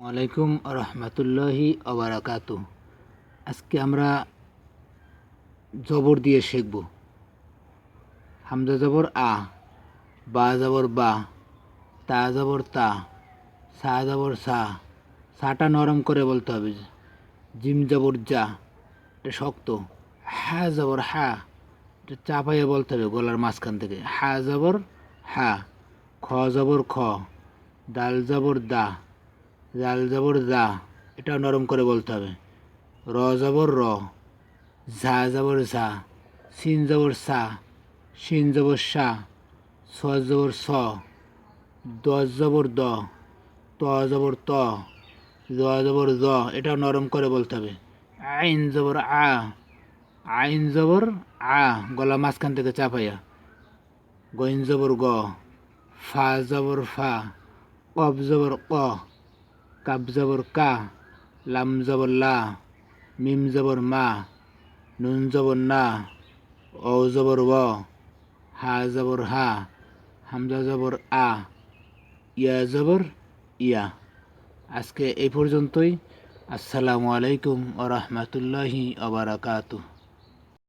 ওয়ালাইকুম রহমতুল্লাহি অবরাকাত আজকে আমরা জবর দিয়ে শিখব। হামজা জবর আ, বা জবর বা, তা জবর তা, সা জবর সা, সাটা নরম করে বলতে হবে। জিম জবর যা এটা শক্ত। হা জবর হা, এটা চাপাইয়ে বলতে হবে গলার মাঝখান থেকে। হা জবর হা, খ জবর খ দাল জবর দা। জাল জবর জা এটাও নরম করে বলতে হবে। র জবর র, ঝা জবর ঝা, সিন জবর সা, সিন জবর সা, স জবর স, দ জবর দ, ত জবর ত জ জবর জ এটাও নরম করে বলতে হবে। আইন জবর আ, আইন জবর আ গলা মাঝখান থেকে চাপাইয়া। গইন জবর গ, ফা জবর ফা কব জবর ক কাব জবর কা লাম জবর লা মিম জবর মা নুন জবর না ও জবর ও হা জবর হা হামজা জবর আ ইয়া জবর ইয়া আজকে এই পর্যন্তই। আসসালামু আলাইকুম ও রহমতুল্লাহি আবরাকাতুহ